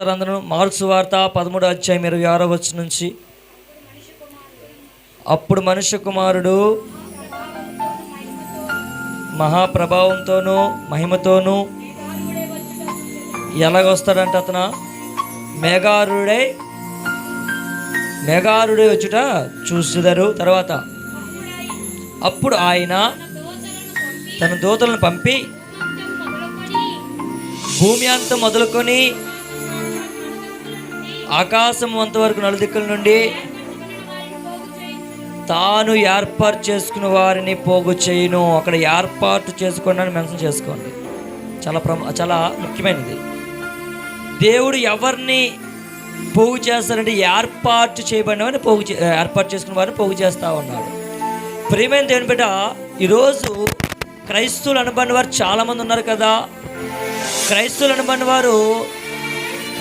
అందరూ మార్క్స్ వార్త పదమూడు అధ్యాయం ఇరవై ఆరో వచ్చి నుంచి. అప్పుడు మనుష్య కుమారుడు మహాప్రభావంతోనూ మహిమతోనూ ఎలాగొస్తాడంట అతను? మేఘారుడై మేఘారుడై వచ్చుట చూస్తుదరు తర్వాత. అప్పుడు ఆయన తన దూతలను పంపి భూమి అంతా మొదలుకొని ఆకాశం అంతవరకు నలుదిక్కుల నుండి తాను ఏర్పాటు చేసుకున్న వారిని పోగు చేయను. అక్కడ ఏర్పాటు చేసుకోండి అని మెన్షన్ చేసుకోండి. చాలా ప్రమ చాలా ముఖ్యమైనది. దేవుడు ఎవరిని పోగు చేస్తారంటే ఏర్పాటు చేయబడిన వారిని పోగు చే- ఏర్పాటు చేసుకున్న వారిని పోగు చేస్తూ ఉన్నాడు. ప్రియమైన దేవుని బిడ్డ ఈరోజు క్రైస్తవులు అనబడిన వారు చాలామంది ఉన్నారు కదా. క్రైస్తవులు అనబడిన వారు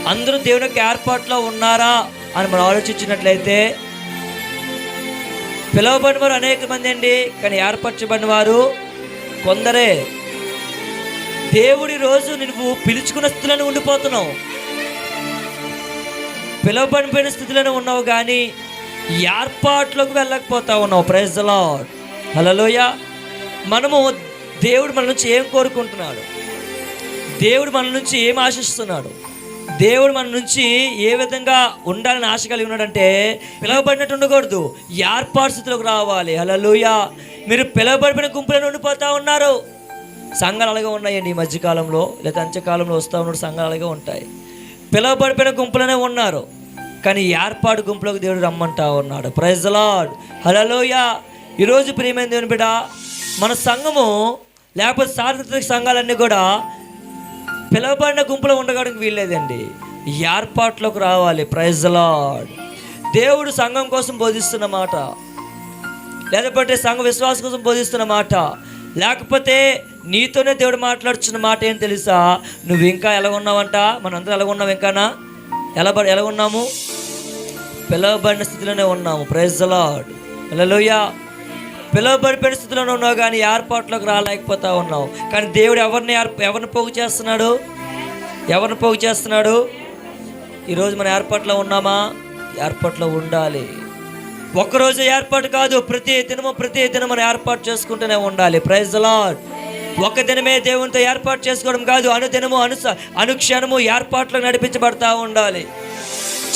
అందరూ దేవునికి ఏర్పాట్లో ఉన్నారా అని మనం ఆలోచించినట్లయితే పిలువబడిన వారు అనేక మంది అండి కానీ ఏర్పరచబడిన వారు కొందరే. దేవుడి రోజు నువ్వు పిలుచుకున్న స్థితిలోనే ఉండిపోతున్నావు. పిలువబడిపోయిన స్థితిలోనే ఉన్నావు కానీ ఏర్పాట్లోకి వెళ్ళకపోతా ఉన్నావు. ప్రైజ్ లాడ్ హలోయ మనము దేవుడు మన నుంచి ఏం కోరుకుంటున్నాడు? దేవుడు మన నుంచి ఏం ఆశిస్తున్నాడు? దేవుడు మన నుంచి ఏ విధంగా ఉండాలని ఆశ కలిగి ఉన్నాడంటే పిలవబడినట్టు ఉండకూడదు. ఏర్పాటు స్థితిలోకి రావాలి. హలలుయా మీరు పిలవబడిన గుంపులను ఉండిపోతూ ఉన్నారు. సంఘాలు అలాగే ఉన్నాయండి ఈ మధ్యకాలంలో. లేదా అంత్యకాలంలో వస్తూ ఉన్న సంఘాలు అలాగే ఉంటాయి. పిలవబడిపోయిన గుంపులనే ఉన్నారు. కానీ ఏర్పాటు గుంపులకు దేవుడు రమ్మంటా ఉన్నాడు. ప్రైజ్ లాడ్ హలోయ ఈరోజు ప్రియమైన దేవుని బిడ్డ మన సంఘము లేకపోతే సార్వత్రిక సంఘాలన్నీ కూడా పిలవబడిన గుంపులో ఉండడానికి వీల్లేదండి. ఏర్పాట్లోకి రావాలి. ప్రైజ్ లాడ్ దేవుడు సంఘం కోసం బోధిస్తున్న మాట. లేకపోతే సంఘ విశ్వాసం కోసం బోధిస్తున్న మాట. లేకపోతే నీతోనే దేవుడు మాట్లాడుతున్న మాట ఏం తెలుసా? నువ్వు ఇంకా ఎలా ఉన్నావంట? మనందరం ఎలా ఉన్నాం ఇంకానా? ఎలా పడి ఎలా ఉన్నాము? పిలవబడిన స్థితిలోనే ఉన్నాము. ప్రైజ్ లాడ్ హల్లెలూయ పిలవబడిపోయిన స్థితిలోనే ఉన్నావు కానీ ఏర్పాట్లోకి రాలేకపోతా ఉన్నావు. కానీ దేవుడు ఎవరిని ఎవరిని పోగు చేస్తున్నాడు? ఎవరిని పోగు చేస్తున్నాడు? ఈరోజు మన ఏర్పాట్లో ఉన్నామా? ఏర్పాట్లో ఉండాలి. ఒక్కరోజు ఏర్పాటు కాదు ప్రతి దినము ప్రతి దినం మనం ఏర్పాటు చేసుకుంటూనే ఉండాలి. ప్రైజ్ లాడ్ ఒక దినమే దేవునితో ఏర్పాటు చేసుకోవడం కాదు అనుదినము అనుస అనుక్షణము ఏర్పాట్లు నడిపించబడతా ఉండాలి.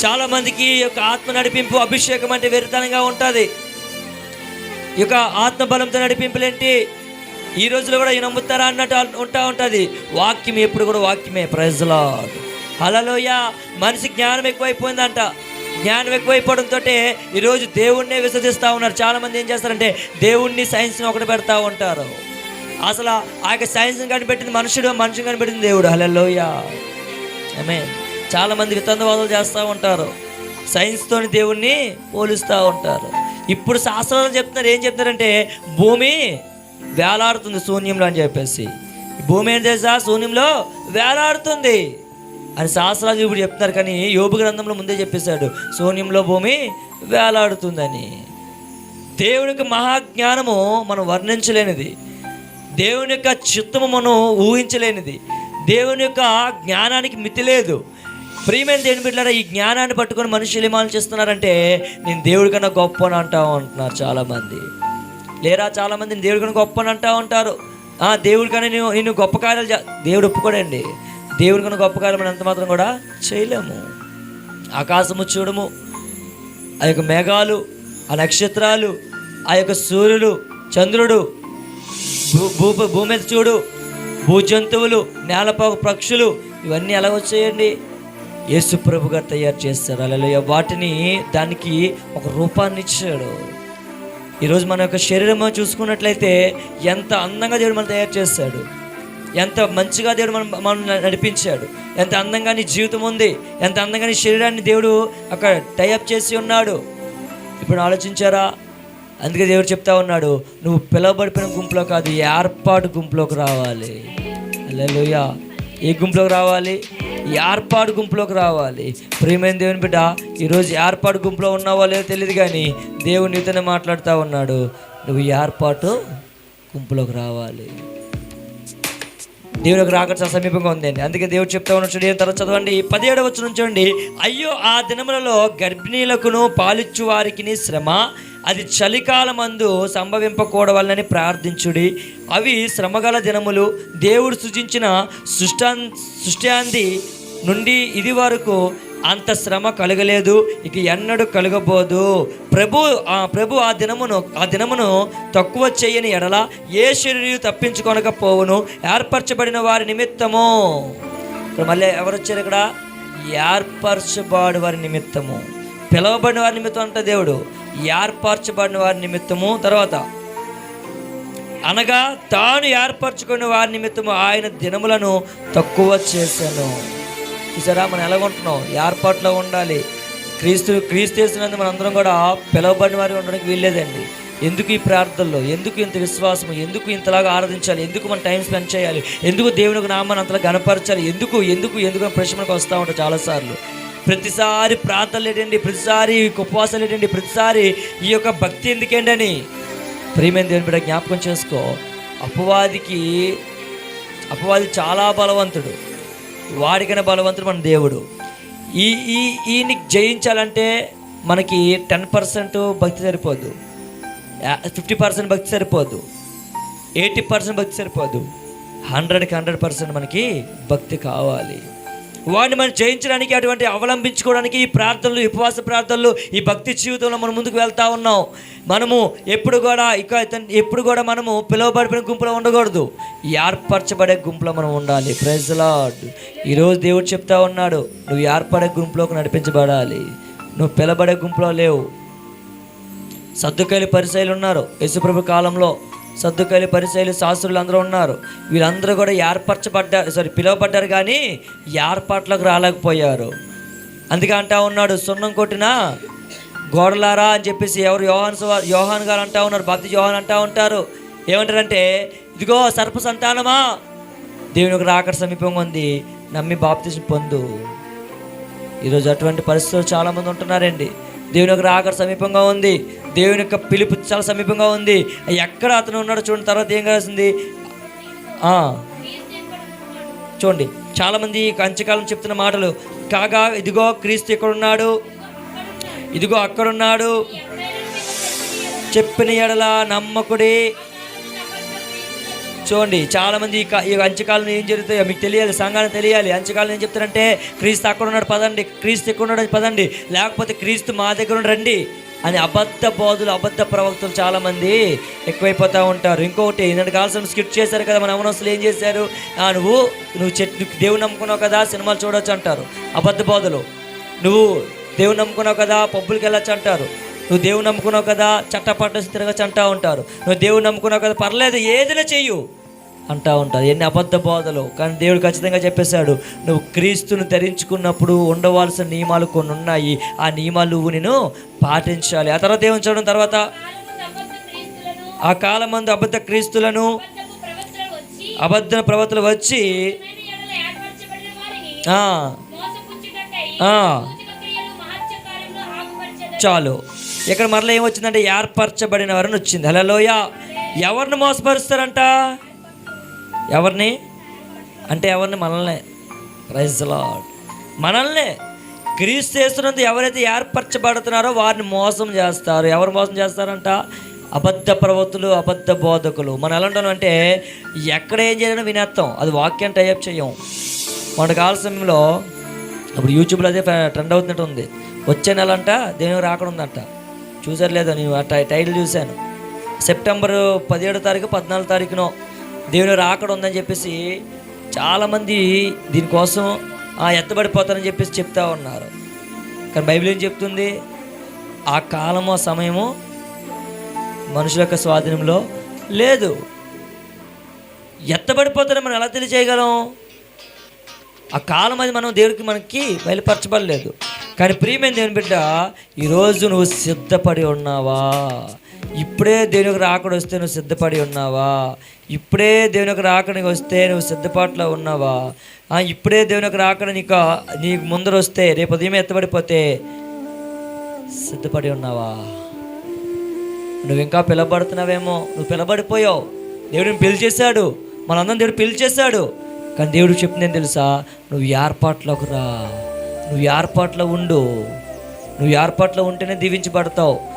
చాలామందికి యొక్క ఆత్మ నడిపింపు అభిషేకం అంటే విరితనంగా ఉంటుంది. యొక్క ఆత్మబలంతో నడిపింపులేంటి? ఈ రోజులో కూడా ఈ నమ్ముతారా అన్నట్టు ఉంటా ఉంటుంది. వాక్యం ఎప్పుడు కూడా వాక్యమే. ప్రజలా అలలోయ మనిషి జ్ఞానం ఎక్కువైపోయిందంట. జ్ఞానం ఎక్కువైపోవడంతో ఈరోజు దేవుణ్ణే విసర్జిస్తూ ఉన్నారు. చాలామంది ఏం చేస్తారంటే దేవుణ్ణి సైన్స్ని ఒకటి పెడతా ఉంటారు. అసలు ఆ యొక్క సైన్స్ని కనిపెట్టింది మనుషుడు మనుషుని కనిపెట్టింది దేవుడు. హలలోయ ఆమె చాలామంది వితందవాదాలు చేస్తూ ఉంటారు. సైన్స్తోని దేవుణ్ణి పోలుస్తూ ఉంటారు. ఇప్పుడు శాస్త్రాలు చెప్తున్నారు ఏం చెప్తారంటే భూమి వేలాడుతుంది శూన్యంలో అని చెప్పేసి. భూమి ఏం తెలుసా? శూన్యంలో వేలాడుతుంది. అని శాస్త్రాలు ఇప్పుడు చెప్తున్నారు కానీ యోగు గ్రంథంలో ముందే చెప్పేశాడు శూన్యంలో భూమి వేలాడుతుందని. దేవునికి మహాజ్ఞానము మనం వర్ణించలేనిది. దేవుని యొక్క చిత్తము మనం ఊహించలేనిది. దేవుని యొక్క జ్ఞానానికి మితి లేదు. ప్రియమైన దేని బిడ్డారా ఈ జ్ఞానాన్ని పట్టుకొని మనుషులు ఏమాలు చేస్తున్నారంటే నేను దేవుడి కన్నా గొప్ప అని అంటావు అంటున్నారు చాలామంది. లేరా చాలామంది నేను దేవుడి కన్నా గొప్ప అని అంటా ఉంటారు. ఆ దేవుడి కన్నా నేను నేను గొప్ప కార్యాలు దేవుడు ఒప్పుకోడండి. దేవుడి కన్నా గొప్ప కార్యం ఎంత మాత్రం కూడా చేయలేము. ఆకాశము చూడము ఆ యొక్క మేఘాలు ఆ నక్షత్రాలు ఆ యొక్క సూర్యుడు చంద్రుడు భూ భూ భూమి చూడు భూ జంతువులు నేల పక్షులు ఇవన్నీ ఎలా వచ్చేయండి యేసుప్రభుగా గారు తయారు చేస్తారు అలా వాటిని దానికి ఒక రూపాన్ని ఇచ్చాడు. ఈరోజు మన యొక్క శరీరం చూసుకున్నట్లయితే ఎంత అందంగా దేవుడు మనం తయారు చేస్తాడు ఎంత మంచిగా దేవుడు మనం మనం నడిపించాడు. ఎంత అందంగా నీ జీవితం ఉంది. ఎంత అందంగా నీ శరీరాన్ని దేవుడు అక్కడ టైఅప్ చేసి ఉన్నాడు. ఇప్పుడు ఆలోచించారా? అందుకే దేవుడు చెప్తా ఉన్నాడు నువ్వు పిలవబడిపోయిన గుంపులో కాదు ఏర్పాటు గుంపులోకి రావాలి. అల్లెలుయా ఏ గుంపులోకి రావాలి? ఏర్పాటు గుంపులోకి రావాలి. ప్రియమైన దేవుని బిడ్డ? ఈరోజు ఏర్పాటు గుంపులో ఉన్నావో లేదో తెలియదు కానీ దేవుని నీతోనే మాట్లాడుతూ ఉన్నాడు. నువ్వు ఏర్పాటు గుంపులోకి రావాలి. దేవుడికి రాక చాలా సమీపంగా ఉందండి. అందుకే దేవుడు చెప్తా ఉన్నాడు చూడండి తర్వాత చదవండి. పదిహేడవ నుంచి చూడండి. అయ్యో ఆ దినములలో గర్భిణీలకును పాలిచ్చు వారికి శ్రమ అది చలికాలమందు సంభవింపకూడవాలని ప్రార్థించుడి. అవి శ్రమగల దినములు. దేవుడు సృజించిన సృష్టా సృష్టాంది నుండి ఇది వరకు అంత శ్రమ కలగలేదు. ఇక ఎన్నడూ కలగబోదు. ప్రభు ఆ ప్రభు ఆ దినమును ఆ దినమును తక్కువ చేయని ఎడల ఏ శరీరం తప్పించుకొనకపోవును. ఏర్పరచబడిన వారి నిమిత్తము. ఇక్కడ మళ్ళీ ఎవరు వచ్చారు ఇక్కడ? ఏర్పరచబడి వారి నిమిత్తము. పిలవబడిన వారి నిమిత్తం అంట దేవుడు. ఏర్పరచబడిన వారి నిమిత్తము తర్వాత అనగా తాను ఏర్పరచుకున్న వారి నిమిత్తము ఆయన దినములను తక్కువ చేశాను. చూసారా? మనం ఎలా ఉంటున్నాం? ఏర్పాట్లో ఉండాలి. క్రీస్తు క్రీస్తు చేసినందుకు మనం అందరం కూడా పిలవబడిన వారి ఉండడానికి వీల్లేదండి. ఎందుకు ఈ ప్రార్థనలో? ఎందుకు ఇంత విశ్వాసం ఎందుకు ఇంతలాగా ఆరాధించాలి? ఎందుకు మనం టైం స్పెండ్ చేయాలి? ఎందుకు దేవునికి నామాన్ని అంతలా గనపరచాలి ఎందుకు? ఎందుకు? ఎందుకు? ప్రశ్నకు ప్రశ్న మనకు వస్తూ ఉంటాం చాలాసార్లు. ప్రతిసారి ప్రార్థనలు ఏంటండి? ప్రతిసారి ఉపవాసాలు ఏంటండి? ప్రతిసారి ఈ యొక్క భక్తి ఎందుకేంటని? ప్రియమైన దేవుని బిడ్డ జ్ఞాపకం చేసుకో. అపవాదికి అపవాది చాలా బలవంతుడు. వాడికైనా బలవంతుడు మన దేవుడు. ఈ ఈ ఈయన్ని జయించాలంటే మనకి టెన్ పర్సెంట్ భక్తి సరిపోదు. ఫిఫ్టీ పర్సెంట్ భక్తి సరిపోదు. ఎయిటీ పర్సెంట్ భక్తి సరిపోదు. హండ్రెడ్కి హండ్రెడ్ పర్సెంట్ మనకి భక్తి కావాలి. వాడిని మనం జయించడానికి అటువంటి అవలంబించుకోవడానికి ఈ ప్రార్థనలు ఉపవాస ప్రార్థనలు ఈ భక్తి జీవితంలో మనం ముందుకు వెళ్తా ఉన్నాం. మనము ఎప్పుడు కూడా ఇక ఎప్పుడు కూడా మనము పిలువబడిన గుంపులో ఉండకూడదు. ఏర్పరచబడే గుంపులో మనం ఉండాలి. ప్రైజ్ ఈరోజు దేవుడు చెప్తా ఉన్నాడు నువ్వు ఏర్పడే గుంపులోకి నడిపించబడాలి. నువ్వు పిలబడే గుంపులో లేవు. సర్దుకాయలు పరిశైలు ఉన్నారు. యేసుప్రభు కాలంలో సర్దుకాయలు పరిశైలు శాస్త్రులు అందరూ ఉన్నారు. వీళ్ళందరూ కూడా ఏర్పరచబడ్డారు సారీ పిలువబడ్డారు కానీ ఏర్పాట్లకు రాలేకపోయారు. అందుకే అంటా ఉన్నాడు సున్నం కొట్టిన గోడలారా అని చెప్పేసి ఎవరు యోహాన్ యోహాన్ గారు అంటా ఉన్నారు భక్తి యోహాన్ అంటా ఉంటారు. ఏమంటారంటే ఇదిగో సర్ప సంతానమా? దేవుని ఒక రాకడ సమీపంగా ఉంది నమ్మి బాప్తిజం పొందు. ఈరోజు అటువంటి పరిస్థితులు చాలామంది ఉంటున్నారండి. దేవుని ఒక రాకడ సమీపంగా ఉంది. దేవుని యొక్క పిలుపు చాలా సమీపంగా ఉంది. ఎక్కడ అతను ఉన్నాడో చూడండి తర్వాత ఏం కావాల్సింది చూడండి చాలామంది ఈ చెప్తున్న మాటలు. కాగా ఇదిగో క్రీస్తు ఎక్కడున్నాడు? ఇదిగో అక్కడున్నాడు. చెప్పిన ఎడల నమ్మకుడి. చూడండి చాలామంది ఈ అంచకాలం ఏం జరుగుతాయో మీకు తెలియాలి సంఘానికి తెలియాలి. అంచకాలం ఏం చెప్తారంటే క్రీస్తు అక్కడ ఉన్నాడు పదండి. క్రీస్తు ఎక్కడ ఉన్నాడు పదండి. లేకపోతే క్రీస్తు మా దగ్గర రండి. అని అబద్ధ బోధులు అబద్ధ ప్రవక్తలు చాలామంది ఎక్కువైపోతూ ఉంటారు. ఇంకొకటి నిన్నటి కాల్సిన స్కిట్ చేశారు కదా మన అవనస్తులు ఏం చేశారు? నువ్వు నువ్వు చెట్టు దేవుని నమ్ముకున్నావు కదా సినిమాలు చూడొచ్చు అంటారు. అబద్ధ బోధలు. నువ్వు దేవుని నమ్ముకున్నావు కదా పబ్బులకి వెళ్ళొచ్చు అంటారు. నువ్వు దేవుని నమ్ముకున్నావు కదా చట్టపట్ట తిరగచ్చు అంటూ ఉంటారు. నువ్వు దేవుని నమ్ముకున్నావు కదా పర్లేదు ఏదైనా చెయ్యు. అంటా ఉంటారు ఎన్ని అబద్ధ బోధలు. కానీ దేవుడు ఖచ్చితంగా చెప్పేశాడు నువ్వు క్రీస్తును ధరించుకున్నప్పుడు ఉండవలసిన నియమాలు కొన్ని ఉన్నాయి ఆ నియమాలు నువ్వు నేను పాటించాలి. ఆ తర్వాత ఏమని చూడడం తర్వాత? ఆ కాలం మందు అబద్ధ క్రీస్తులను అబద్ధ ప్రవర్తలు వచ్చి చాలు. ఇక్కడ మరలా ఏమొచ్చిందంటే ఏర్పరచబడిన వారిని వచ్చింది. హలోయ ఎవరిని మోసపరుస్తారంట? ఎవరిని? అంటే ఎవరిని? మనల్నే. ప్రైజ్ లాడ్ మనల్నే. క్రీస్తు చేస్తున్నందుకు ఎవరైతే ఏర్పరచబడుతున్నారో వారిని మోసం చేస్తారు. ఎవరు మోసం చేస్తారంట? అబద్ధ ప్రవక్తులు అబద్ధ బోధకులు. మనం ఎలా ఉంటాం అంటే ఎక్కడ ఏం చేయాలని వినేస్తాం. అది వాక్యం టైప్ చేయం. మన కాల సమయంలో అప్పుడు యూట్యూబ్లో అదే ట్రెండ్ అవుతున్నట్టు ఉంది. వచ్చే నెల అంట దేవుని రాకడుందంట చూసారు లేదా? నేను ఆ టై- టైటిల్ చూశాను. సెప్టెంబర్ పదిహేడు తారీఖు పద్నాలుగు తారీఖునో దేవుని రాకడ ఉందని చెప్పేసి చాలామంది దీనికోసం ఎత్తబడిపోతారని చెప్పేసి చెప్తా ఉన్నారు. కానీ బైబిల్ ఏం చెప్తుంది? ఆ కాలము ఆ సమయము మనుషుల యొక్క స్వాధీనంలో లేదు. ఎత్తబడిపోతారని మనం ఎలా తెలియజేయగలం? ఆ కాలం అది మనం దేవుడికి మనకి బయలుపరచబడలేదు. కానీ ప్రియమైన దేవుని బిడ్డ ఈరోజు నువ్వు సిద్ధపడి ఉన్నావా? ఇప్పుడే దేవునికి రాకడ వస్తే నువ్వు సిద్ధపడి ఉన్నావా? ఇప్పుడే దేవునికి రాకడికి వస్తే నువ్వు సిద్ధపాట్లో ఉన్నావా? ఇప్పుడే దేవునికి రాకడ నీకు నీకు ముందర వస్తే రేపు ఉదయం ఎత్తబడిపోతే సిద్ధపడి ఉన్నావా? నువ్వు ఇంకా పిలబడుతున్నావేమో నువ్వు పిలబడిపోయావు దేవుడిని పిలిచేశాడు. మనందరం దేవుడు పిలిచేశాడు. కానీ దేవుడు చెప్పింది ఏం తెలుసా? నువ్వు ఏర్పాట్లోకి రా. నువ్వు ఏర్పాట్లో ఉండు. నువ్వు ఏర్పాట్లో ఉంటేనే దీవించబడతావు.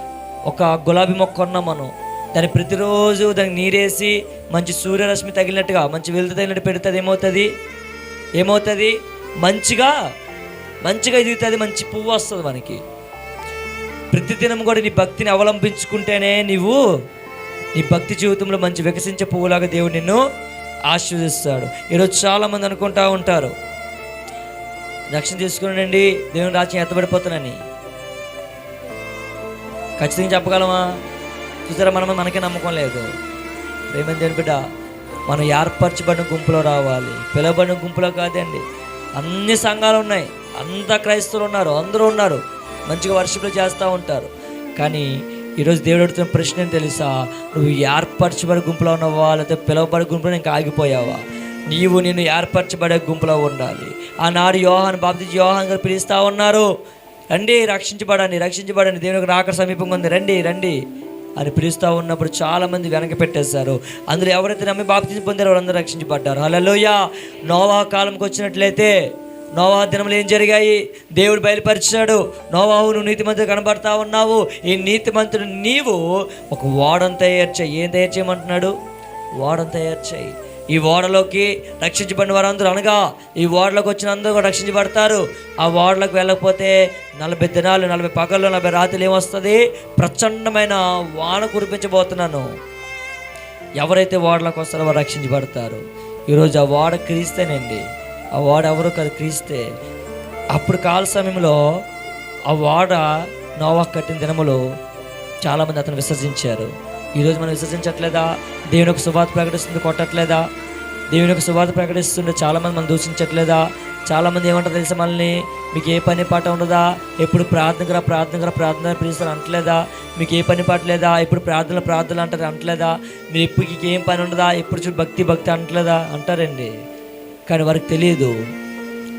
ఒక గులాబీ మొక్క కొన్నాం మనం. దాన్ని ప్రతిరోజు దానికి నీరేసి మంచి సూర్యరశ్మి తగిలినట్టుగా మంచి వెలుతు తగినట్టు పెడుతుంది. ఏమవుతుంది? ఏమవుతుంది? మంచిగా మంచిగా ఎదుగుతుంది. మంచి పువ్వు వస్తుంది మనకి. ప్రతిదినం కూడా నీ భక్తిని అవలంబించుకుంటేనే నీవు నీ భక్తి జీవితంలో మంచి వికసించే పువ్వులాగా దేవుడు నిన్ను ఆశీర్వదిస్తాడు. ఈరోజు చాలామంది అనుకుంటా ఉంటారు. రక్షణ తీసుకునండి. దేవుని రాజ్యం ఎత్తబడిపోతానని ఖచ్చితంగా చెప్పగలమా? చూసారా మనం మనకే నమ్మకం లేదు. ప్రేమ దేని బిడ్డ? మనం ఏర్పరచబడిన గుంపులో రావాలి. పిలవబడిన గుంపులో కాదండి. అన్ని సంఘాలు ఉన్నాయి. అంతా క్రైస్తవులు ఉన్నారు. అందరూ ఉన్నారు. మంచిగా వర్షిప్లు చేస్తూ ఉంటారు. కానీ ఈరోజు దేవుడు అడుగుతున్న ప్రశ్న ఏం తెలుసా? నువ్వు ఏర్పరచబడే గుంపులో ఉన్నావా? లేకపోతే పిలవబడే గుంపులో ఇంకా ఆగిపోయావా? నీవు నేను ఏర్పరచబడే గుంపులో ఉండాలి. ఆనాడు యోహాన్ బాప్తి యోహాన్ గారు పిలుస్తూ ఉన్నారు. రండి రక్షించబడండి రక్షించబడండి. దేవునికి రాక సమీపంగా ఉంది. రండి రండి. అని పిలుస్తూ ఉన్నప్పుడు చాలామంది వెనక పెట్టేశారు. అందులో ఎవరైతే నమ్మి బాప్తిజం పొందారో వాళ్ళందరూ రక్షించబడ్డారు. హలోయ నోవా కాలంకి వచ్చినట్లయితే నోవా దినములు ఏం జరిగాయి? దేవుడు బయలుపరిచాడు. నోవాహు నువ్వు నీతిమంతుడు కనబడతా ఉన్నావు. ఈ నీతిమంతుడు నీవు ఒక ఓడను తయారు చేయి. ఏం తయారు చేయమంటున్నాడు? ఓడను తయారు చేయి. ఈ ఓడలోకి రక్షించబడిన వారందరూ అనగా ఈ ఓడలోకి వచ్చిన అందరూ రక్షించబడతారు. ఆ ఓడలకు వెళ్ళకపోతే నలభై దినాలు నలభై పగళ్ళు నలభై రాత్రులు ఏమొస్తుంది? ప్రచండమైన వాన కురిపించబోతున్నాను. ఎవరైతే ఓడలోకి వస్తారో వారు రక్షించబడతారు. ఈరోజు ఆ ఓడ క్రీస్తేనండి. ఆ ఓడ ఎవరు కాదు? క్రీస్తే. అప్పుడు కాల సమయంలో ఆ ఓడ నోవా కట్టిన దినములు చాలామంది అతను విసర్జించారు. ఈరోజు మనం విశ్వసించట్లేదా? దేవుని యొక్క శుభార్త ప్రకటిస్తుంది కొట్టట్లేదా? దేవుని యొక్క శుభార్త ప్రకటిస్తుంటే చాలామంది మనం దూషించట్లేదా? చాలామంది ఏమంటారు తెలుసా మనల్ని? మీకు ఏ పని పాట ఉండదా? ఎప్పుడు ప్రార్థనకరా ప్రార్థనకరా ప్రార్థన పిలుస్తారు అంటలేదా మీకు ఏ పని పాట లేదా? ఎప్పుడు ప్రార్థన ప్రార్థన అంటారు అంటలేదా మీరు ఎప్పుడు ఏం పని ఉండదా? ఎప్పుడు చూడు భక్తి భక్తి అంటలేదా? అంటారండి. కానీ వారికి తెలియదు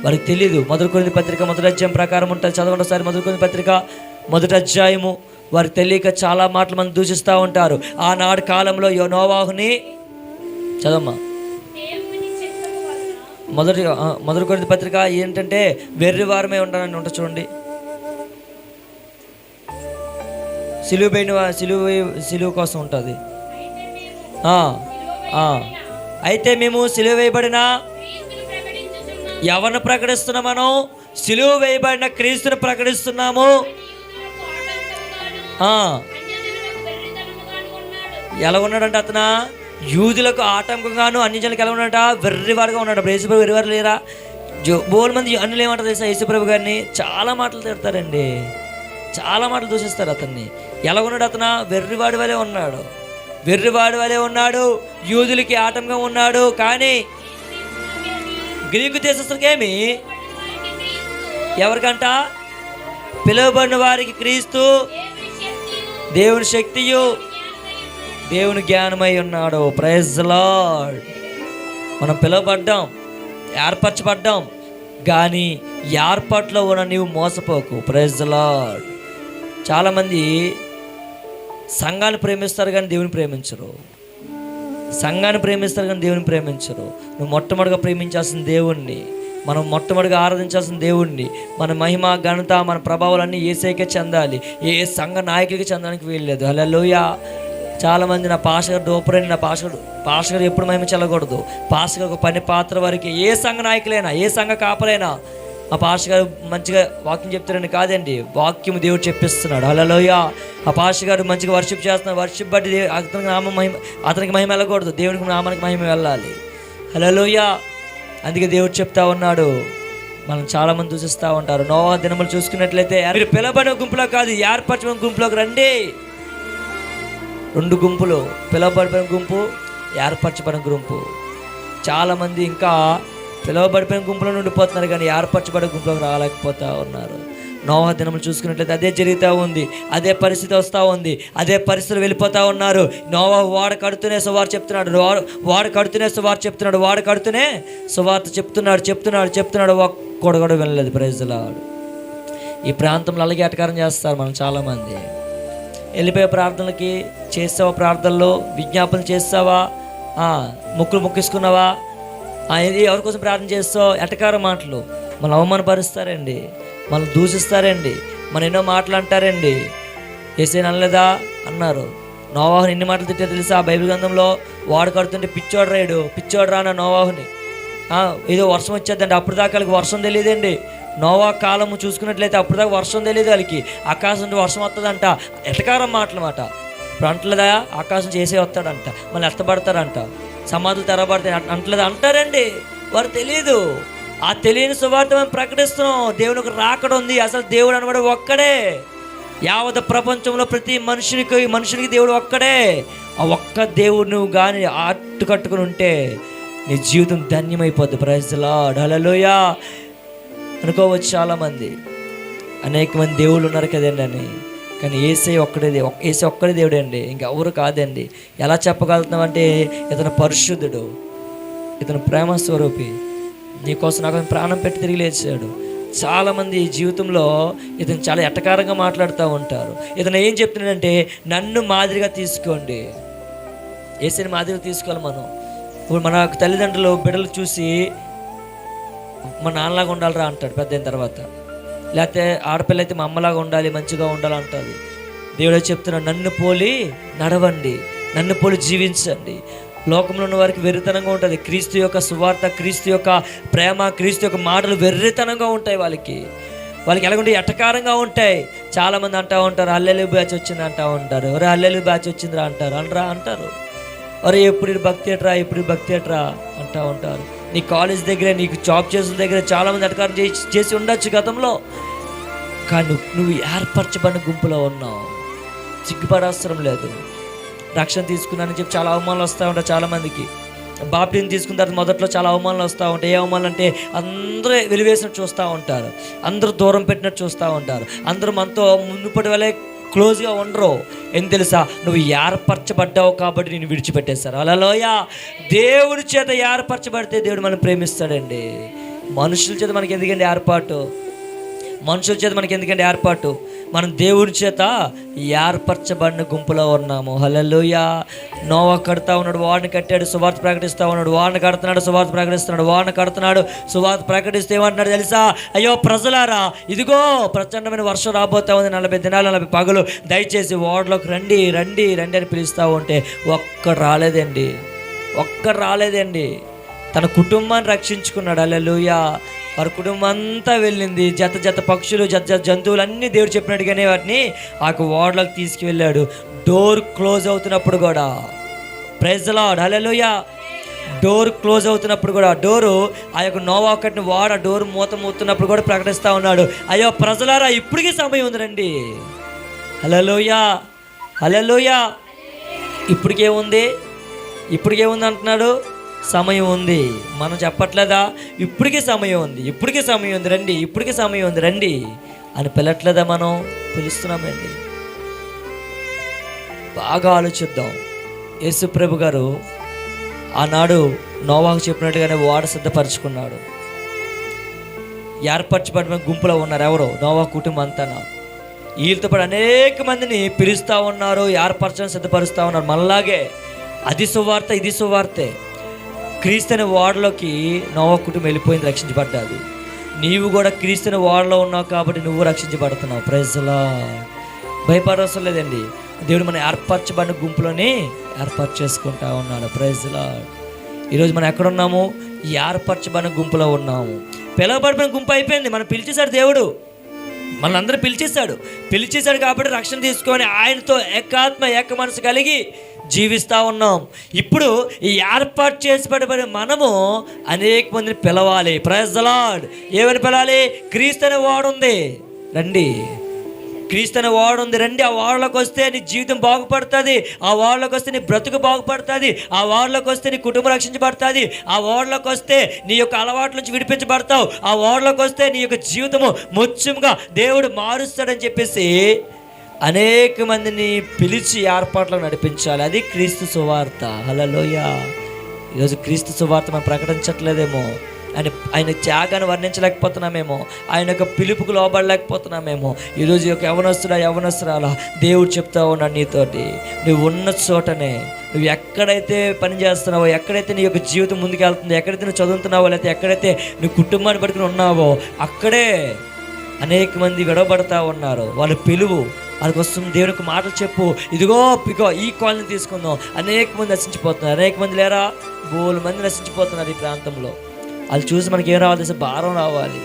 వారికి తెలియదు మొదటి కొన్ని పత్రిక మొదటి అధ్యాయం ప్రకారం ఉంటుంది. చదవండి ఒకసారి. మొదటి కొన్ని పత్రిక మొదటి అధ్యాయము వారు తెలియక చాలా మాటలు మనం దూషిస్తూ ఉంటారు. ఆనాడు కాలంలో యోనోవాహుని చదమ్మా మొదటి మొదటి కొన్ని పత్రిక ఏంటంటే వెర్రి వారమే ఉండాలని ఉంటుంది చూడండి. సిలువు పోయిన సిలువు సిలువు కోసం ఉంటుంది. అయితే మేము సిలువ వేయబడిన ఎవరిని ప్రకటిస్తున్నాం మనం సిలువ వేయబడిన క్రీస్తుని ప్రకటిస్తున్నాము. ఎలా ఉన్నాడంట అతను? యూదులకు ఆటంకంగాను అన్ని జనులకు ఎలా ఉన్నాడట? వెర్రివారుగా ఉన్నాడు. అప్పుడు యేసుప్రభు వెర్రివారు లేరా? జో బోల్ మంది అన్నులు ఏమంటారు తెలుసా యేసుప్రభు గారిని? చాలా మాటలు తిడతారండి. చాలా మాటలు దూషిస్తారు అతన్ని. ఎలా ఉన్నాడు అతను? వెర్రివాడి వలె ఉన్నాడు. వెర్రివాడి వలె ఉన్నాడు. యూదులకి ఆటంకం ఉన్నాడు. కానీ గ్రీకు దేశస్తులకి ఎవరికంట? పిలువబడిన వారికి క్రీస్తు దేవుని శక్తియు దేవుని జ్ఞానమై ఉన్నాడు. ప్రైజ్ లార్డ్ మనం పిలువబడ్డాం ఏర్పరచబడ్డాం కానీ ఏర్పాట్లో ఉన్న నీవు మోసపోకు. ప్రైజ్ లార్డ్ చాలామంది సంఘాన్ని ప్రేమిస్తారు కానీ దేవుని ప్రేమించరు. సంఘాన్ని ప్రేమిస్తారు కానీ దేవుని ప్రేమించరు. నువ్వు మొట్టమొదటిగా ప్రేమించాల్సిన దేవుణ్ణి. మనం మొట్టమొదటిగా ఆరాధించాల్సిన దేవుణ్ణి. మన మహిమ ఘనత మన ప్రభావాలన్నీ ఏసైకే చెందాలి. ఏ సంఘ నాయకులకి చెందడానికి వీల్లేదు. హలోయ చాలామంది నా పాషగారు డోపరని నా పాషగారు పాషగారు ఎప్పుడు మహిమ చెల్లకూడదు. పాషగారు ఒక పని పాత్ర వారికి ఏ సంఘ నాయకులైనా ఏ సంఘ కాపలైనా ఆ పాష గారు మంచిగా వాక్యం చెప్తారని కాదండి. వాక్యం దేవుడు చెప్పిస్తున్నాడు. అలలోయ ఆ పాష గారు మంచిగా వర్షిప్ చేస్తున్నాడు వర్షిప్ బట్టి అతనికి నామ మహిమ అతనికి మహిమ వెళ్ళకూడదు. దేవుడికి నామానికి మహిమ వెళ్ళాలి. హలోయ అందుకే దేవుడు చెప్తా ఉన్నాడు. మనం చాలామంది దూషిస్తూ ఉంటారు. నోవా దినములు చూసుకున్నట్లయితే మీరు పిలబడిన గుంపులో కాదు ఏర్పరచిన గుంపులోకి రండి. రెండు గుంపులు పిలవబడిపోయిన గుంపు ఏర్పరచబడిన గుంపు. చాలామంది ఇంకా పిలవబడిపోయిన గుంపులో ఉండిపోతున్నారు కానీ ఏర్పరచబడిన గుంపులోకి రాలేకపోతూ ఉన్నారు. నోవా దినములు చూసుకున్నట్లయితే అదే జరుగుతూ ఉంది అదే పరిస్థితి వస్తూ ఉంది అదే పరిస్థితులు వెళ్ళిపోతూ ఉన్నారు. నోవా వాడ కడుతూనే సువార్త చెప్తున్నాడు వాడు వాడు కడుతూనే సువార్ చెప్తున్నాడు వాడు కడుతూనే సువార్త చెప్తున్నాడు చెప్తున్నాడు చెప్తున్నాడు ఒక్కడు కూడా వినలేదు ప్రజలాడు ఈ ప్రాంతంలో అలాగే అటకారం చేస్తారు మనం చాలామంది. వెళ్ళిపోయే ప్రార్థనలకి చేస్తావా ప్రార్థనలో? విజ్ఞాపన చేస్తావా? ముక్కులు ముక్కేసుకున్నావా? ఇది ఎవరి కోసం ప్రార్థన చేస్తావు? ఎటకార మాటలు. మనం అవమానపరుస్తారండి. మనల్ని దూషిస్తారండి. మన ఎన్నో మాటలు అంటారండి. ఏసే అనలేదా? అన్నారు. నోవాహుని ఎన్ని మాటలు తిట్టా తెలుసా? బైబిల్ గ్రంథంలో వాడు కడుతుంటే పిచ్చోడు రాయుడు పిచ్చోడు రాన నోవాహుని. ఏదో వర్షం వచ్చేద్దండి. అప్పుడు దాకా వాళ్ళకి వర్షం తెలియదండి. నోవా కాలము చూసుకున్నట్లయితే అప్పుడు దాకా వర్షం తెలియదు వాళ్ళకి. ఆకాశం నుండి వర్షం వస్తుందంట ఎటకారం మాటలమాట. ఇప్పుడు అంటలేదా? ఆకాశం చేసే వస్తాడంట. మళ్ళీ ఎత్తబడతారంట. సమాధులు తెరబడతాయి అంటలేదు? అంటారండి. వారు తెలియదు ఆ తెలియని సువార్త మేము ప్రకటిస్తున్నాం. దేవునికి రాకడ ఉంది. అసలు దేవుడు అనబడి ఒక్కడే. యావత ప్రపంచంలో ప్రతి మనుషునికి మనుషునికి దేవుడు ఒక్కడే. ఆ ఒక్క దేవుడు నువ్వు కానీ ఆట్టు కట్టుకుని ఉంటే నీ జీవితం ధన్యమైపోద్ది. ప్రజలా హల్లెలూయా అనుకోవచ్చు చాలామంది. అనేక మంది దేవుళ్ళు ఉన్నారు కదండి అని కానీ ఏసై ఒక్కడే ఒక్క- ఏసై ఒక్కడే దేవుడే అండి. ఇంకెవరు కాదండి. ఎలా చెప్పగలుగుతున్నాం అంటే ఇతను పరిశుద్ధుడు. ఇతను ప్రేమ స్వరూపి. నీకోసం నాకు ప్రాణం పెట్టి తిరిగి లేచాడు. చాలామంది జీవితంలో ఇతను చాలా ఎట్టకారంగా మాట్లాడుతూ ఉంటారు. ఇతను ఏం చెప్తున్నాడంటే నన్ను మాదిరిగా తీసుకోండి. ఏసీని మాదిరిగా తీసుకోవాలి మనం. ఇప్పుడు మన తల్లిదండ్రులు బిడ్డలు చూసి మా నాన్నలాగా ఉండాలిరా అంటాడు పెద్ద తర్వాత. లేకపోతే ఆడపిల్ల అయితే మా అమ్మలాగా ఉండాలి మంచిగా ఉండాలి అంటుంది దేవుడే చెప్తున్నాడు నన్ను పోలి నడవండి నన్ను పోలి జీవించండి. లోకంలో ఉన్న వారికి వెర్రితనంగా ఉంటుంది. క్రీస్తు యొక్క సువార్త క్రీస్తు యొక్క ప్రేమ క్రీస్తు యొక్క మాటలు వెర్రితనంగా ఉంటాయి వాళ్ళకి. వాళ్ళకి ఎలాగుంటే ఎటకారంగా ఉంటాయి. చాలామంది అంటూ ఉంటారు అల్లెలు బ్యాచ్ వచ్చింది అంటూ ఉంటారు. ఒరే అల్లెలు బ్యాచ్ వచ్చిందిరా అంటారు. అనరా అంటారు. అరే ఎప్పుడు భక్తి ఎట్రా ఎప్పుడు భక్తి ఎట్రా అంటూ ఉంటారు. నీ కాలేజ్ దగ్గర నీకు జాబ్ చేసిన దగ్గర చాలామంది అటకారం చేసి చేసి ఉండొచ్చు గతంలో. కానీ నువ్వు- నువ్వు ఏర్పరచబడిన గుంపులో ఉన్నావు. సిగ్గుపడవసరం లేదు. రక్షణ తీసుకున్నానని చెప్పి చాలా అవమానాలు వస్తూ ఉంటాయి చాలామందికి. బాప్టిని తీసుకున్న తర్వాత మొదట్లో చాలా అవమానాలు వస్తూ ఉంటాయి. ఏ అవమానాలు అంటే అందరూ వెలివేసినట్టు చూస్తూ ఉంటారు. అందరూ దూరం పెట్టినట్టు చూస్తూ ఉంటారు. అందరూ మనతో మునుపటి వల్లే క్లోజ్గా ఉండరు. ఏం తెలుసా? నువ్వు ఏర్పరచబడ్డావు కాబట్టి నేను విడిచిపెట్టేశారు. అలలోయ దేవుడి చేత ఏర్పరచబడితే దేవుడు మనం ప్రేమిస్తాడండి. మనుషుల చేత మనకి ఎందుకండి ఏర్పాటు? మనుషుల చేత మనకి ఎందుకంటే ఏర్పాటు? మనం దేవుని చేత ఏర్పరచబడిన గుంపులో ఉన్నాము. హలలుయా నోవా కడతా ఉన్నాడు వాడిని కట్టాడు సువార్త ప్రకటిస్తూ ఉన్నాడు వాడిని కడుతున్నాడు సువార్త ప్రకటిస్తున్నాడు వాడిని కడుతున్నాడు సువార్త ప్రకటిస్తే ఏమంటున్నాడు తెలుసా? అయ్యో ప్రజలారా ఇదిగో ప్రచండమైన వర్షం రాబోతా ఉంది నలభై దినాలు నలభై పగలు. దయచేసి ఓడలోకి రండి రండి రండి అని పిలుస్తూ ఉంటే ఒక్కడు రాలేదండి. ఒక్కడు రాలేదండి. తన కుటుంబాన్ని రక్షించుకున్నాడు. అల్లెలుయా వారి కుటుంబం అంతా వెళ్ళింది. జత జత పక్షులు జత జత జంతువులు అన్నీ దేవుడు చెప్పినట్టుగానే వాటిని ఆ ఓడలకు తీసుకువెళ్ళాడు. డోర్ క్లోజ్ అవుతున్నప్పుడు కూడా. ప్రెజలాడ్ లాడ్ డోర్ క్లోజ్ అవుతున్నప్పుడు కూడా. డోరు ఆ యొక్క నోవా ఒకటిని వాడ డోర్ మూత మూతున్నప్పుడు కూడా ప్రకటిస్తూ ఉన్నాడు. అయ్యో ప్రజలారా ఇప్పటికీ సమయం ఉంది రండి. హలోయా హలోయా ఇప్పటికే ఉంది. ఇప్పటికే ఉంది అంటున్నాడు. సమయం ఉంది. మనం చెప్పట్లేదా? ఇప్పటికే సమయం ఉంది. ఇప్పటికే సమయం ఉంది. రండి. ఇప్పటికే సమయం ఉంది. రండి. అని పిలట్లేదా మనం? పిలుస్తున్నామండి. బాగా ఆలోచిద్దాం. యేసుప్రభు గారు ఆనాడు నోవాకు చెప్పినట్టుగానే వాడ సిద్ధపరచుకున్నాడు. ఏర్పరచబడిన గుంపులో ఉన్నారు ఎవరు? నోవా కుటుంబం అంతా వీళ్ళతో పాటు అనేక మందిని పిలుస్తూ ఉన్నారు ఏర్పరచని సిద్ధపరుస్తూ ఉన్నారు. మనలాగే అది సువార్త ఇది సువార్తే. క్రీస్తుని వాడలోకి నోవా కుటుంబం వెళ్ళిపోయింది రక్షించబడ్డాది. నీవు కూడా క్రీస్తుని వాడలో ఉన్నావు కాబట్టి నువ్వు రక్షించబడుతున్నావు. ప్రైజ్లా భయపడవసరం లేదండి. దేవుడు మనం ఏర్పరచబడిన గుంపులోనే ఏర్పాటు చేసుకుంటా ఉన్నాడు. ప్రైజ్లా ఈరోజు మనం ఎక్కడున్నాము ఈ ఏర్పరచబడిన గుంపులో ఉన్నాము. పిలవబడిన గుంపు అయిపోయింది. మనం పిలిచేశాడు దేవుడు. మనల్ని అందరూ పిలిచేశాడు. పిలిచేశాడు కాబట్టి రక్షణ తీసుకొని ఆయనతో ఏకాత్మ ఏక మనసు కలిగి జీవిస్తూ ఉన్నాం. ఇప్పుడు ఈ ఏర్పాటు చేసి పడబడి మనము అనేక మందిని పిలవాలి. ప్రజలాడ్ ఏమని పిలవాలి? క్రీస్తు అనే వాడు ఉంది. రండి. క్రీస్తు అనే వాడు ఉంది రండి ఆ వాడలోకి వస్తే నీ జీవితం బాగుపడుతుంది ఆ వాడలోకి వస్తే నీ బ్రతుకు బాగుపడుతుంది ఆ వాడలోకి వస్తే నీ కుటుంబం రక్షించబడుతుంది ఆ వాడలోకి వస్తే నీ యొక్క అలవాట్ల నుంచి విడిపించబడతావు ఆ వాడలోకి వస్తే నీ యొక్క జీవితము ముత్యంగా దేవుడు మారుస్తాడని చెప్పేసి అనేక మందిని పిలిచి ఏర్పాట్లు నడిపించాలి. అది క్రీస్తు సువార్త. హలలోయ ఈరోజు క్రీస్తు సువార్త మనం ప్రకటించట్లేదేమో. ఆయన ఆయన త్యాగాన్ని వర్ణించలేకపోతున్నామేమో ఆయన యొక్క పిలుపుకు లోబడలేకపోతున్నామేమో. ఈరోజు ఈ యొక్క యవనస్తుడా యవనస్తురాలా దేవుడు చెప్తా ఉన్నాడు నీతోటి నువ్వు ఉన్న చోటనే నువ్వు ఎక్కడైతే పని చేస్తున్నావో ఎక్కడైతే నీ యొక్క జీవితం ముందుకెళ్తుంది ఎక్కడైతే నువ్వు చదువుతున్నావో లేకపోతే ఎక్కడైతే నీ కుటుంబాన్ని పట్టుకుని ఉన్నావో అక్కడే అనేక మంది విడవబడతా ఉన్నారు. వాళ్ళ పిలువు వాళ్ళకి వస్తుంది దేవునికి మాటలు చెప్పు. ఇదిగో ఇగో ఈ కాలనీ తీసుకుందాం. అనేక మంది నశించిపోతున్నారు. అనేక మంది లేరా? బోలు మంది నశించిపోతున్నారు ఈ ప్రాంతంలో. వాళ్ళు చూసి మనకి ఏం రావాలి? తెలిసి? భారం రావాలి.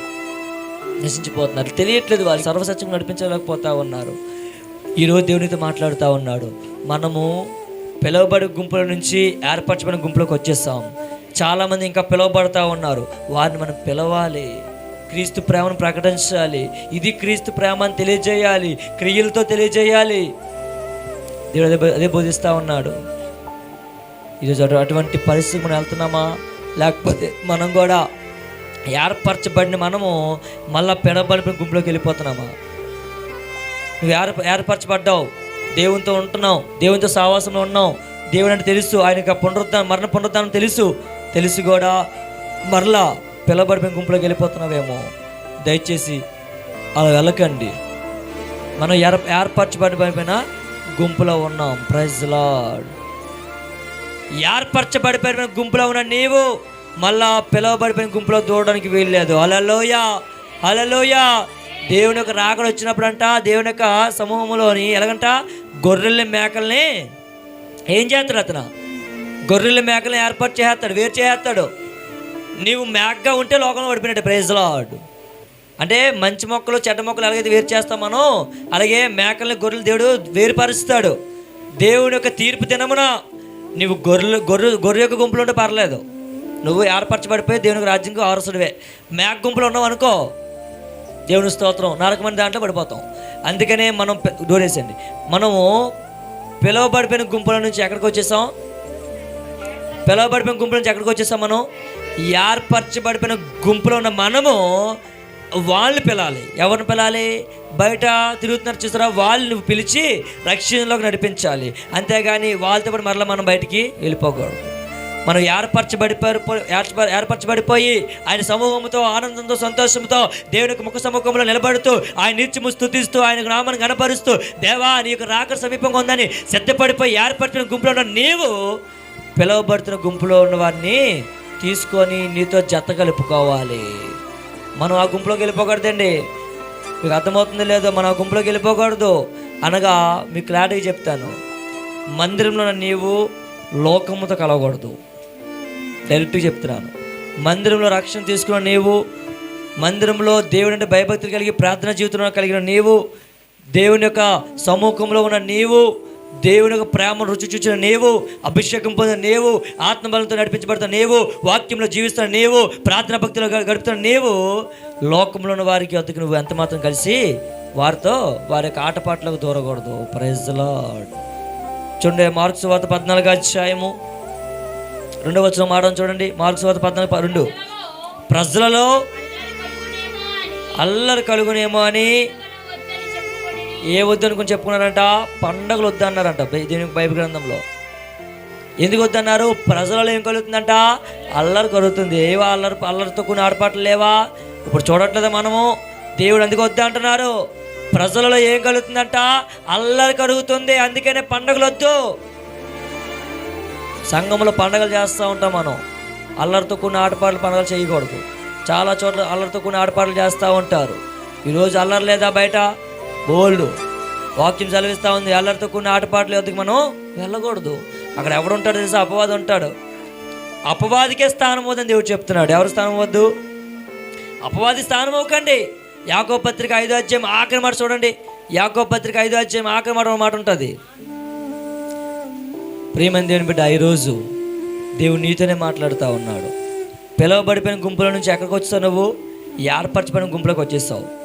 నశించిపోతున్నారు. తెలియట్లేదు వాళ్ళు. సర్వసత్యం నడిపించలేకపోతా ఉన్నారు. ఈరోజు దేవునితో మాట్లాడుతూ ఉన్నాడు. మనము పిలువబడి గుంపుల నుంచి ఏర్పరచబడిన గుంపులోకి వచ్చేస్తాం చాలామంది ఇంకా పిలువబడతా ఉన్నారు. వారిని మనం పిలవాలి. క్రీస్తు ప్రేమను ప్రకటించాలి. ఇది క్రీస్తు ప్రేమ అని తెలియజేయాలి. క్రియలతో తెలియజేయాలి. దేవుడు అదే అదే బోధిస్తూ ఉన్నాడు. ఈరోజు అటు అటువంటి పరిస్థితి మనం వెళ్తున్నామా? లేకపోతే మనం కూడా ఏర్పరచబడిన మనము మళ్ళీ పెడబడిన గుంపులోకి వెళ్ళిపోతున్నామా? నువ్వు ఏర్ ఏర్పరచబడ్డావు. దేవునితో ఉంటున్నావు. దేవునితో సావాసంలో ఉన్నావు. దేవుని అంటే తెలుసు. ఆయన పునరుద్ధానం మరణ పునరుద్ధానం తెలుసు. తెలుసు కూడా మరలా పిల్లబడిపోయిన గుంపులోకి వెళ్ళిపోతున్నావేమో. దయచేసి అలా వెళ్ళకండి. మనం ఏర్ ఏర్పరచబడిపోయిన గుంపులో ఉన్నాం. ప్రైజ్ లాడ్ ఏర్పరచబడిపోయిన గుంపులో ఉన్న నీవు మళ్ళా పిలవబడిపోయిన గుంపులో దూడడానికి వీల్లేదు. అలలోయ అలలోయ దేవుని యొక్క రాకడ వచ్చినప్పుడంట దేవుని యొక్క సమూహంలోని ఎలాగంట? గొర్రెల మేకల్ని ఏం చేస్తాడు అతను? గొర్రెల మేకల్ని ఏర్పాటు చేస్తాడు వేరు చేస్తాడు. నీవు మేకగా ఉంటే లోకంలో పడిపోయినట్టు ప్రైజ్ లాడ్ అంటే మంచి మొక్కలు చెడ్డ మొక్కలు ఎలాగైతే వేరు చేస్తాం మనం అలాగే మేకల్ని గొర్రెలు దేవుడు వేరుపరుస్తాడు. దేవుని యొక్క తీర్పు దినమున నువ్వు గొర్రెలు గొర్రె గొర్రె యొక్క గుంపులో ఉంటే పర్లేదు. నువ్వు ఏర్పరచబడిపోయి దేవునికి రాజ్యంకి వారసుడివే. మేక గుంపులో ఉన్నావు అనుకో దేవుని స్తోత్రం. నరకమైన దాంట్లో పడిపోతాం. అందుకనే మనం దూరేసండి మనము పిలువబడిపోయిన గుంపుల నుంచి ఎక్కడికి వచ్చేసాం? పిలువబడిపోయిన గుంపుల నుంచి ఎక్కడికి వచ్చేసాం మనం? ఏర్పరచబడిపోయిన గుంపులో ఉన్న మనము వాళ్ళని పిలాలి. ఎవరిని పిలాలి? బయట తిరుగుతున్నారు చూసారా? వాళ్ళని పిలిచి రక్షణలోకి నడిపించాలి. అంతేగాని వాళ్ళతో పాటు మరలా మనం బయటికి వెళ్ళిపోకూడదు. మనం ఏర్పరచబడిపోయి ఏర్పరచబడిపోయి ఆయన సమూహంతో ఆనందంతో సంతోషంతో దేవునికి ముఖ సముఖంలో నిలబడుతూ ఆయన నిత్యము స్థుతిస్తూ ఆయన నామాన్ని గణపరుస్తూ దేవా నీ యొక్క రాక సమీపంగా ఉందని సిద్ధపడిపోయి ఏర్పరిచిన గుంపులో ఉన్న నీవు పిలువబడుతున్న గుంపులో ఉన్న వారిని తీసుకొని నీతో జత కలుపుకోవాలి. మనం ఆ గుంపులోకి వెళ్ళిపోకూడదండి. మీకు అర్థమవుతుందో లేదో మనం ఆ గుంపులోకి వెళ్ళిపోకూడదు. అనగా మీకు క్లారిటీగా చెప్తాను. మందిరంలో ఉన్న నీవు లోకముతో కలవకూడదు. డైరెక్ట్గా చెప్తున్నాను. మందిరంలో రక్షణ తీసుకున్న నీవు మందిరంలో దేవుని అంటే భయభక్తులు కలిగి ప్రార్థన జీవితంలో కలిగిన నీవు దేవుని యొక్క సమూహంలో ఉన్న నీవు దేవుని యొక్క ప్రేమ రుచి చూచిన నీవు అభిషేకం పొందిన నీవు ఆత్మబలంతో నడిపించబడుతున్న నీవు వాక్యంలో జీవిస్తున్న నీవు ప్రార్థన భక్తిలో గడుపుతున్న నీవు లోకంలో ఉన్న వారికి వద్దకు నువ్వు ఎంత మాత్రం కలిసి వారితో వారి యొక్క ఆటపాటలకు దూరకూడదు. ప్రైజ్ చూడండి మార్క్స్ వార్త పద్నాలుగు అధ్యాయము. రెండవ వచ్చిన మాట చూడండి. మార్క్స్ వార్త పద్నాలుగు రెండు. ప్రజలలో అల్లరి కలుగునేమో అని ఏ వద్దు అనుకుని చెప్పుకున్నారంట? పండగలు వద్దన్నారంట బై- బైబిల్ గ్రంథంలో. ఎందుకు వద్దన్నారు? ప్రజలలో ఏం కలుగుతుందంట? అల్లరి కలుగుతుంది. ఏవా అల్లరి అల్లరితో కొన్ని ఆడపాటలు లేవా? ఇప్పుడు చూడట్లేదా మనము? దేవుడు అందుకు వద్దు అంటున్నారు. ప్రజలలో ఏం కలుగుతుందంట? అల్లరి కలుగుతుంది. అందుకనే పండగలు వద్దు. సంఘంలో పండగలు చేస్తూ ఉంటాం మనం. అల్లరితో కొన్ని ఆటపాటలు పండుగలు చేయకూడదు. చాలా చోట్ల అల్లరితో కొన్ని ఆటపాటలు చేస్తూ ఉంటారు. ఈరోజు అల్లరి లేదా బయట? బోల్డ్. వాక్యం చదివిస్తూ ఉంది. అల్లరితో కొన్ని ఆటపాటలు ఎందుకు మనం వెళ్ళకూడదు? అక్కడ ఎవడుంటాడు తెలుసా? అపవాది ఉంటాడు. అపవాదికే స్థానం వద్దని దేవుడు చెప్తున్నాడు. ఎవరు స్థానం వద్దు? అపవాది స్థానం అవ్వకండి. యాకో పత్రిక ఐదో అధ్యాయం ఆఖరి మాట చూడండి. యాకో పత్రిక ఐదో అధ్యాయం ఆఖరి మాట మాట ఉంటుంది. ప్రియమని దేవుని బిడ్డ ఈరోజు దేవుడు నీతోనే మాట్లాడుతూ ఉన్నాడు. పిలవబడిపోయిన గుంపుల నుంచి ఎక్కడికి వచ్చావు నువ్వు? ఏర్పరచబడిన గుంపులోకి వచ్చేస్తావు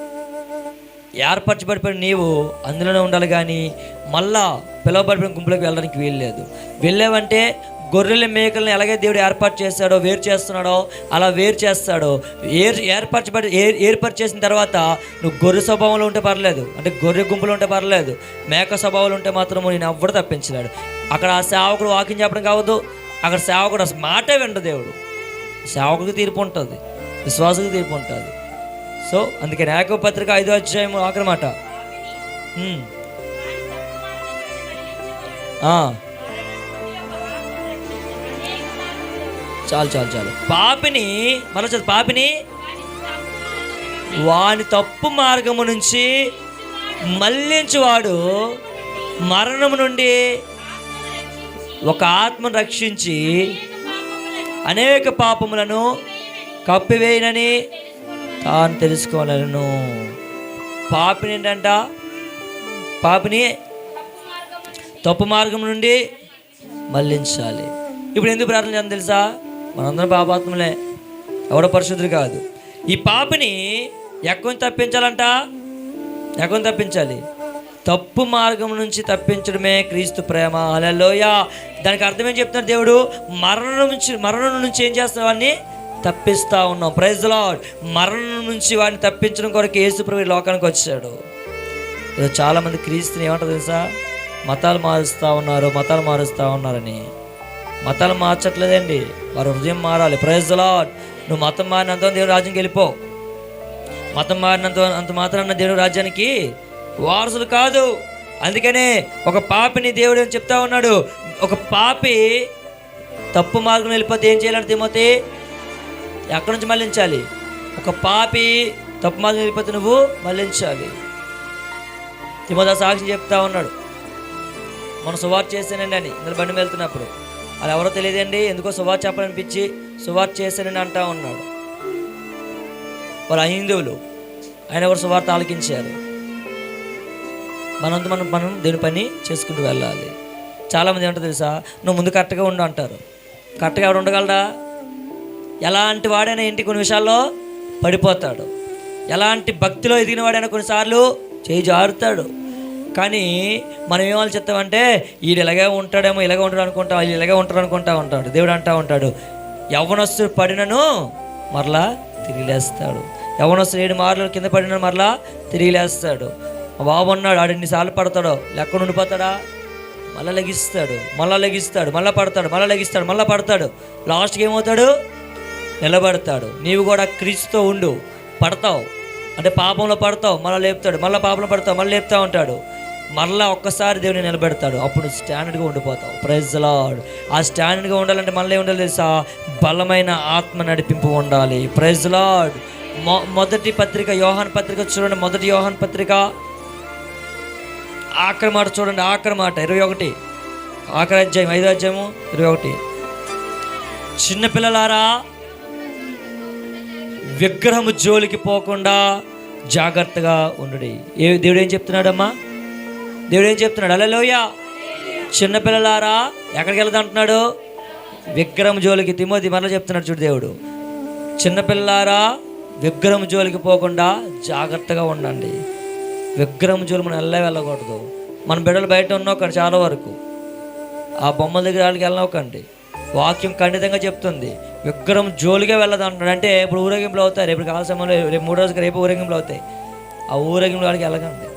ఏర్పరచబడిపోయిన నీవు అందులోనే ఉండాలి కానీ మళ్ళా పిలవబడిపోయిన గుంపులకు వెళ్ళడానికి వీల్లేదు వెళ్ళావంటే గొర్రెల మేకలను ఎలాగే దేవుడు ఏర్పాటు చేస్తాడో వేరు చేస్తున్నాడో అలా వేరు చేస్తాడో. ఏర్ ఏర్పరచబడి ఏర్ ఏర్పాటు చేసిన తర్వాత నువ్వు గొర్రె స్వభావంలో ఉంటే పర్లేదు అంటే గొర్రె గుంపులు ఉంటే పర్లేదు మేక స్వభావాలు ఉంటే మాత్రము నేను ఎవ్వడు తప్పించలేడు. అక్కడ ఆ సేవకుడు వాకింగ్ చెప్పడం కావద్దు. అక్కడ సేవకుడు మాటే విండు దేవుడు. సేవకుడికి తీర్పు ఉంటుంది విశ్వాసకు తీర్పు ఉంటుంది. సో అందుకని యాకో పత్రిక ఐదో అధ్యాయం ఆఖరి మాట. చాలు చాలు చాలు. పాపిని మన చదువు పాపిని వాని తప్పు మార్గము నుంచి మళ్ళించువాడు మరణము నుండి ఒక ఆత్మను రక్షించి అనేక పాపములను కప్పివేయనని తాను తెలుసుకోవాలను. పాపిని ఏంటంట? పాపిని తప్పు మార్గం నుండి మళ్ళించాలి. ఇప్పుడు ఎందుకు ప్రార్థన చేయాలని తెలుసా? మనందరం పాపాత్మలే. ఎవడో పరిశుద్ధులు కాదు. ఈ పాపిని ఎక్కడిని తప్పించాలంట? ఎక్కడిని తప్పించాలి? తప్పు మార్గం నుంచి తప్పించడమే క్రీస్తు ప్రేమ. అలలోయ దానికి అర్థం ఏం చెప్తున్నాడు దేవుడు? మరణం నుంచి మరణం నుంచి ఏం చేస్తున్న వాడిని? తప్పిస్తా ఉన్నాం. ప్రైజ్ లాడ్ మరణం నుంచి వాడిని తప్పించడం కొరకు యేసు లోకానికి వచ్చాడు. ఈరోజు చాలామంది క్రీస్తుని ఏమంటారు తెలుసా? మతాలు మారుస్తూ ఉన్నారు మతాలు మారుస్తూ ఉన్నారని. మతాలు మార్చట్లేదండి. వారు హృదయం మారాలి. ప్రైజ్ లాడ్ నువ్వు మతం మారినంత దేవుడు రాజ్యానికి వెళ్ళిపో. మతం మారినంత అంత మాత్రాన దేవుడు రాజ్యానికి వారసులు కాదు. అందుకనే ఒక పాపిని దేవుడు అని చెప్తా ఉన్నాడు? ఒక పాపి తప్పు మార్గం వెళ్ళిపోతే ఏం చేయాలంటే తిమోతే? ఎక్కడి నుంచి మళ్ళించాలి. ఒక పాపి తప్పు మార్గం వెళ్ళిపోతే నువ్వు మళ్ళించాలి. తిమోదా సాక్షి చెప్తా ఉన్నాడు. మనం సువార్ చేశానండి అని ఇందులో బండి వెళ్తున్నప్పుడు. అది ఎవరో తెలియదండి ఎందుకో సువార్ చెప్పాలనిపించి సువార్ చేశానని అంటా ఉన్నాడు. వాళ్ళ అహిందువులు ఆయన ఎవరు సువార్త ఆలకించారు? మనంత మనం మనం దేని పని చేసుకుంటూ వెళ్ళాలి. చాలామంది ఏమంటారు తెలుసా? నువ్వు ముందు కరెక్ట్గా ఉండు అంటారు. కరెక్ట్గా ఎవరు ఉండగలడా? ఎలాంటి వాడైనా ఇంటి కొన్ని విషయాల్లో పడిపోతాడు. ఎలాంటి భక్తిలో ఎదిగిన వాడైనా కొన్నిసార్లు చేయి జారుతాడు. కానీ మనం ఏమాలు చెప్తామంటే వీడు ఇలాగే ఉంటాడేమో ఇలాగే ఉంటాడు అనుకుంటా వీళ్ళు ఇలాగే ఉంటాడు అనుకుంటా ఉంటాడు దేవుడు అంటా ఉంటాడు. యవనస్తుడు పడినను మరలా తిరిగి లేస్తాడు యవనస్తుడు ఏడు మార్లు కింద పడిన మరలా తిరిగి లేస్తాడు బాబు ఉన్నాడు ఆడు ఎన్నిసార్లు పడతాడో లెక్క ఉండిపోతాడా? మళ్ళా లెగిస్తాడు మళ్ళా లెగిస్తాడు మళ్ళా పడతాడు మళ్ళా లెగిస్తాడు మళ్ళా పడతాడు. లాస్ట్కి ఏమవుతాడు? నిలబడతాడు. నీవు కూడా క్రీస్తుతో ఉండు. పడతావు. అంటే పాపంలో పడతావు. మళ్ళీ లేపుతాడు. మళ్ళీ పాపంలో పడతావు. మళ్ళీ లేపుతా ఉంటాడు. మళ్ళీ ఒక్కసారి దేవుని నిలబెడతాడు. అప్పుడు స్టాండర్డ్గా ఉండిపోతావు. ప్రైజ్ లాడ్ ఆ స్టాండర్డ్గా ఉండాలంటే మళ్ళీ ఉండాలి తెలుసా? బలమైన ఆత్మ నడిపింపు ఉండాలి. ప్రైజ్ లాడ్ మొ మొదటి పత్రిక యోహాన్ పత్రిక చూడండి. మొదటి యోహాన్ పత్రిక. ఆఖరి మాట చూడండి. ఆఖరి మాట. ఇరవై ఒకటి. ఆఖరి అధ్యాయం ఐదో అధ్యాయము ఇరవై ఒకటి. చిన్నపిల్లలారా విగ్రహము జోలికి పోకుండా జాగ్రత్తగా ఉండు ఏ దేవుడు ఏం చెప్తున్నాడమ్మా? దేవుడు ఏం చెప్తున్నాడు? అలలోయ చిన్నపిల్లలారా ఎక్కడికి వెళ్తాంటున్నాడు విగ్రహం జోలికి తిమోతి మరలా చెప్తున్నాడు చూడు దేవుడు. చిన్నపిల్లారా విగ్రహం జోలికి పోకుండా జాగ్రత్తగా ఉండండి. విగ్రహం జోలు మనం వెళ్ళే వెళ్ళకూడదు. మన బిడ్డలు బయట ఉన్నావు చాలా వరకు. ఆ బొమ్మల దగ్గర వాళ్ళకి వెళ్ళవకండి వాక్యం ఖండితంగా చెప్తుంది. విగ్రహం జోలిగా వెళ్ళదు అంటున్నాడు. అంటే ఇప్పుడు ఊరేగింపులు అవుతాయి. రేపు కాల సమయంలో రేపు మూడు రోజులకి రేపు ఊరేగింపులు అవుతాయి. ఆ ఊరేగింపులు వాళ్ళకి వెళ్ళకండి.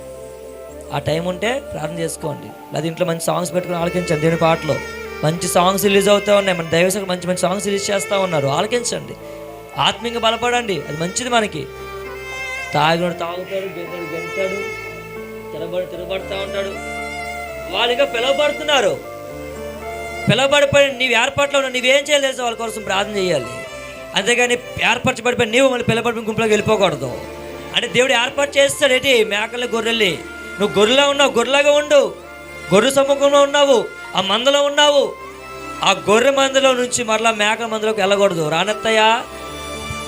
ఆ టైం ఉంటే ప్రార్థన చేసుకోండి. లేదా ఇంట్లో మంచి సాంగ్స్ పెట్టుకుని ఆలకించండి. దేవుని పాటలు మంచి సాంగ్స్ రిలీజ్ అవుతూ ఉన్నాయి. మన దైవసకు మంచి మంచి సాంగ్స్ రిలీజ్ చేస్తూ ఉన్నారు. ఆలకించండి. ఆత్మీయంగా బలపడండి. అది మంచిది మనకి. తాగినోడు తాగుతాడు గెంతాడు గెంతాడు తిరబడి తిరబడుతూ ఉంటాడు. వాళ్ళు ఇంకా పిలవబడుతున్నారు. పిలవబడిపోయిన నీవు ఏర్పాట్లో ఉన్న నీవేం చేయలేదు వాళ్ళ కోసం ప్రార్థన చేయాలి. అంతేగాని ఏర్పరచబడిపోయిన నీవు మళ్ళీ పిల్లబడిపోయి గుంపులోకి వెళ్ళిపోకూడదు. అంటే దేవుడు ఏర్పాటు చేస్తాడు ఏంటి? మేకలు గొర్రెల్ని. నువ్వు గొర్రెలా ఉన్నావు? గొర్రెలాగా ఉండు. గొర్రె సముఖంలో ఉన్నావు. ఆ మందలో ఉన్నావు. ఆ గొర్రె మందలో నుంచి మరలా మేకల మందలోకి వెళ్ళకూడదు. రానత్తయ్యా.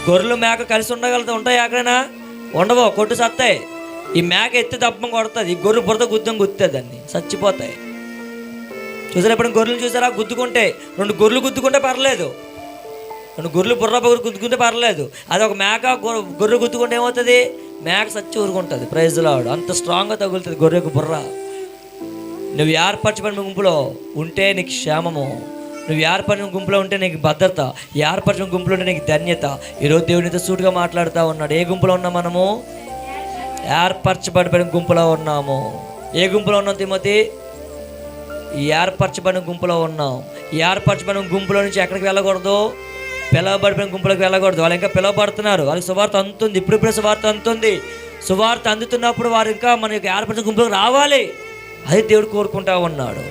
గొర్రెలు మేక కలిసి ఉండగలుగుతా. ఉంటాయా ఎక్కడైనా? ఉండవు? కొట్టు సత్తాయి. ఈ మేక ఎత్తి దప్పం కొడుతుంది. ఈ గొర్రె బురద గుద్దం గుత్తుంది దాన్ని. చచ్చిపోతాయి. చూసారా ఎప్పుడు గొర్రెలు చూసారా? గుద్దుకుంటే రెండు గొర్రెలు గుద్దుకుంటే పర్లేదు. రెండు గొర్రెలు బుర్ర బొర్ర గుద్దుకుంటే పర్లేదు. అది ఒక మేక గొర్రె గుద్దుకుంటే ఏమవుతుంది? మేక సచ్చి ఊరుకుంటుంది. ప్రైజ్ లాడు అంత స్ట్రాంగ్గా తగులుతుంది గొర్రెకు బుర్ర. నువ్వు ఏర్పరచబడిన గుంపులో ఉంటే నీకు క్షేమము. నువ్వు ఏర్పడిన గుంపులో ఉంటే నీకు భద్రత. ఏర్పరిచిన గుంపులో ఉంటే నీకు ధన్యత. ఈరోజు దేవునితో సూటుగా మాట్లాడుతూ ఉన్నాడు. ఏ గుంపులో ఉన్నాం మనము? ఏర్పరచబడిపోయిన గుంపులో ఉన్నాము. ఏ గుంపులో ఉన్నాం తిమతి? ఏర్పరచబడిన గుంపులో ఉన్నాం. ఈ ఏర్పరచబడిన గుంపులో నుంచి ఎక్కడికి వెళ్ళకూడదు? పిలవబడిపోయిన గుంపులకు వెళ్ళకూడదు. వాళ్ళు ఇంకా పిలవబడుతున్నారు. వాళ్ళకి సువార్త అందుతుంది. ఇప్పుడిప్పుడే సువార్త అందుతుంది. సువార్త అందుతున్నప్పుడు వారు ఇంకా మన యొక్క ఏర్పడిన గుంపులకు రావాలి. అది దేవుడు కోరుకుంటా ఉన్నాడు.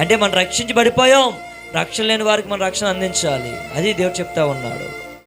అంటే మనం రక్షించబడిపోయాం. రక్షణ లేని వారికి మనం రక్షణ అందించాలి. అది దేవుడు చెప్తా ఉన్నాడు.